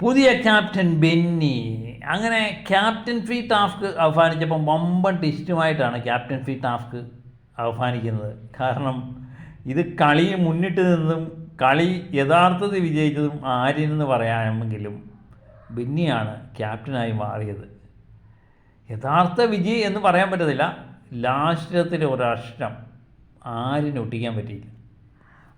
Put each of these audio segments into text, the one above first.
പുതിയ ക്യാപ്റ്റൻ ബെന്നി. അങ്ങനെ ക്യാപ്റ്റൻ ഫീ ടാസ്ക് അവസാനിച്ചപ്പം വമ്പൻ ടിസ്റ്റുമായിട്ടാണ് ക്യാപ്റ്റൻ ഫീ ടാസ്ക് അവസാനിക്കുന്നത്. കാരണം ഇത് കളി മുന്നിട്ട് നിന്നും കളി യഥാർത്ഥത്തിൽ വിജയിച്ചതും ആര്യനെന്ന് പറയാമെങ്കിലും ബിന്നിയാണ് ക്യാപ്റ്റനായി മാറിയത്. യഥാർത്ഥ വിജയി എന്ന് പറയാൻ പറ്റത്തില്ല. ലാസ്റ്റത്തിലെ ഒരഷ്ടം ആര്യന് പറ്റിയില്ല.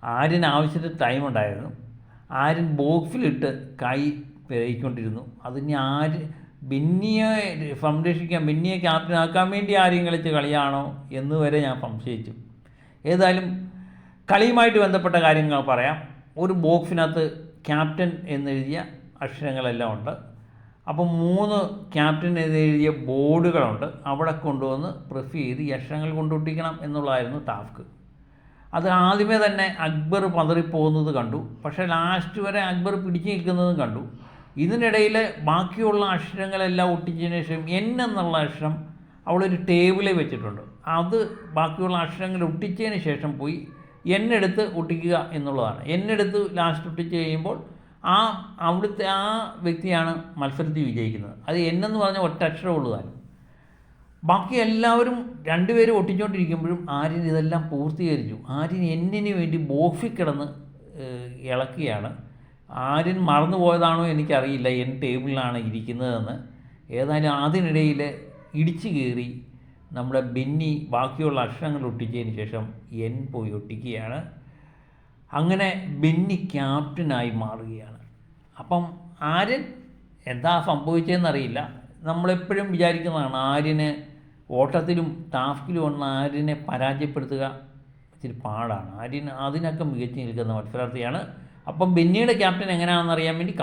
ആര്യന് ആവശ്യത്തിന് ടൈം ഉണ്ടായിരുന്നു. ആര്യൻ ബോക്സിലിട്ട് കൈ പിഴയിക്കൊണ്ടിരുന്നു അതിന് ആര് ബിന്നിയെ സംരക്ഷിക്കാൻ ബിന്നിയെ ക്യാപ്റ്റനാക്കാൻ വേണ്ടി ആരെയും കളിച്ച കളിയാണോ എന്ന് വരെ ഞാൻ സംശയിച്ചു. ഏതായാലും കളിയുമായിട്ട് ബന്ധപ്പെട്ട കാര്യങ്ങൾ പറയാം. ഒരു ബോക്സിനകത്ത് ക്യാപ്റ്റൻ എന്നെഴുതിയ അക്ഷരങ്ങളെല്ലാം ഉണ്ട്. അപ്പം മൂന്ന് ക്യാപ്റ്റൻ എന്നെഴുതിയ ബോർഡുകളുണ്ട്. അവിടെ കൊണ്ടുവന്ന് പ്രസ് ചെയ്ത് ഈ അക്ഷരങ്ങൾ കൊണ്ടുപിടിക്കണം എന്നുള്ളതായിരുന്നു ടാസ്ക്. അത് ആദ്യമേ തന്നെ അക്ബർ പതറിപ്പോകുന്നത് കണ്ടു. പക്ഷേ ലാസ്റ്റ് വരെ അക്ബർ പിടിച്ചു നിൽക്കുന്നതും കണ്ടു. ഇതിനിടയിൽ ബാക്കിയുള്ള അക്ഷരങ്ങളെല്ലാം ഒട്ടിച്ചതിന് ശേഷം എൻ എന്നുള്ള അക്ഷരം അവളൊരു ടേബിളിൽ വെച്ചിട്ടുണ്ട്. അത് ബാക്കിയുള്ള അക്ഷരങ്ങൾ ഒട്ടിച്ചതിന് ശേഷം പോയി എന്നെടുത്ത് ഒട്ടിക്കുക എന്നുള്ളതാണ്. എന്നെടുത്ത് ലാസ്റ്റ് ഒട്ടിച്ച് കഴിയുമ്പോൾ ആ അവിടുത്തെ ആ വ്യക്തിയാണ് മത്സരത്തിൽ വിജയിക്കുന്നത്. അത് എന്നെന്ന് പറഞ്ഞ ഒറ്റ അക്ഷരമുള്ളതാണ്. ബാക്കി എല്ലാവരും രണ്ടുപേരും ഒട്ടിച്ചോണ്ടിരിക്കുമ്പോഴും ആര്യൻ ഇതെല്ലാം പൂർത്തീകരിച്ചു. ആര്യൻ എന്നിന് വേണ്ടി ബോഫി കിടന്ന് ഏഹ്, ഇളക്കുകയാണ്. ആര്യൻ മറന്നുപോയതാണോ എനിക്കറിയില്ല. എൻ ടേബിളിലാണ് ഇരിക്കുന്നതെന്ന്. ഏതായാലും അതിനിടയിൽ ഇടിച്ചു കയറി നമ്മുടെ ബെന്നി ബാക്കിയുള്ള അക്ഷരങ്ങൾ ഒട്ടിച്ചതിന് ശേഷം എൻ പോയി ഒട്ടിക്കുകയാണ്. അങ്ങനെ ബെന്നി ക്യാപ്റ്റനായി മാറുകയാണ്. അപ്പം ആര്യൻ എന്താ സംഭവിച്ചതെന്നറിയില്ല. നമ്മളെപ്പോഴും വിചാരിക്കുന്നതാണ് ആര്യനെ ഓട്ടത്തിലും ടാസ്കിലും ഉള്ള ആര്യനെ പരാജയപ്പെടുത്തുക ഇച്ചിരി പാടാണ് ആര്യൻ അതിനൊക്കെ മികച്ചു നിൽക്കുന്ന മത്സരാർത്ഥിയാണ് അപ്പം ബെന്നിയുടെ ക്യാപ്റ്റൻ എങ്ങനെയാണെന്ന് അറിയാൻ വേണ്ടി.